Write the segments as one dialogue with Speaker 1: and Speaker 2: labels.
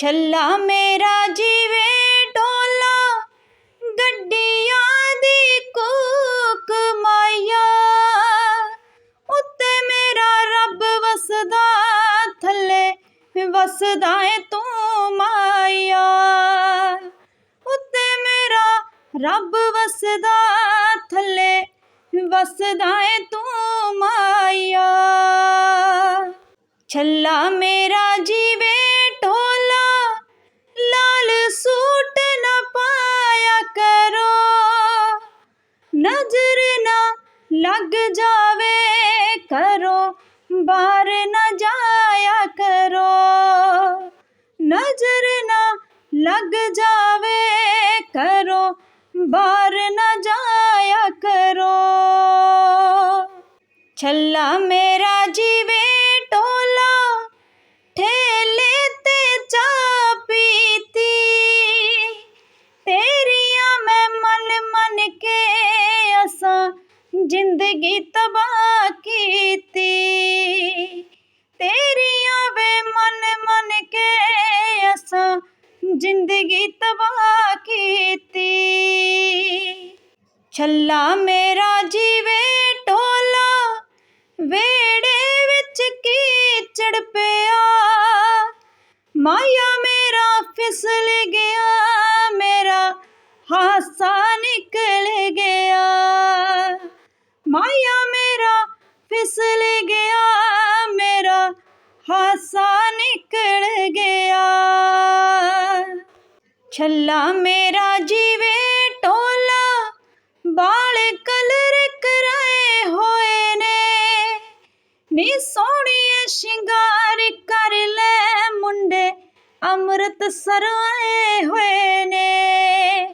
Speaker 1: ਛੱਲਾ ਮੇਰਾ ਜੀਵੇ ਢੋਲਾ ਗੱਡੀਆਂ ਦੀ ਕੂਕ ਮਾਇਆ। ਉੱਤੇ ਮੇਰਾ ਰੱਬ ਵਸਦਾ, ਥੱਲੇ ਵਸਦਾ ਏ ਤੂੰ ਮਾਇਆ। ਉੱਤੇ ਮੇਰਾ ਰੱਬ ਵਸਦਾ, ਥੱਲੇ ਵਸਦਾ ਏ ਤੂੰ ਮਾਇਆ। ਛੱਲਾ ਲੱਗ ਜਾਵੇ ਕਰੋ, ਬਾਹਰ ਨਾ ਜਾਇਆ ਕਰੋ। ਨਜ਼ਰ ਨਾ ਲੱਗ ਜਾਵੇ ਕਰੋ, ਬਾਹਰ ਨਾ ਜਾਇਆ ਕਰੋ। ਛੱਲਾ ਮੇਰਾ ਜੀਵੇ ਢੋਲਾ ਠੇ ਜ਼ਿੰਦਗੀ ਤਬਾਹ ਕੀਤੀ। ਤੇਰੀਆਂ ਵੇ ਮਨ ਮਨ ਕੇ ਅਸਾਂ ਜ਼ਿੰਦਗੀ ਤਬਾਹ ਕੀਤੀ। ਛੱਲਾ ਮੇਰਾ ਜੀਵੇ ਢੋਲਾ ਵੇੜੇ ਵਿੱਚ ਕੀਚੜ ਪਿਆ? ਮਾਇਆ ਮੇਰਾ ਫਿਸਲ ਹਾਸਾ ਨਿਕਲ ਗਿਆ। ਛੱਲਾ ਮੇਰਾ ਜੀਵੇ ਢੋਲਾ ਬਾਲ ਕਲਰ ਕਰਾਏ ਹੋਏ ਨੇ। ਨੀ ਸੋਹਣੀਏ ਸ਼ਿੰਗਾਰ ਕਰ ਲੈ ਮੁੰਡੇ, ਅੰਮ੍ਰਿਤ ਸਰਵਾਏ ਹੋਏ ਨੇ।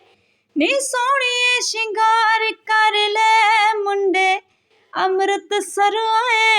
Speaker 1: ਨੀ ਸੋਹਣੀਏ ਸ਼ਿੰਗਾਰ ਕਰ ਲੈ ਮੁੰਡੇ, ਅੰਮ੍ਰਿਤ ਸਰਵਾਏ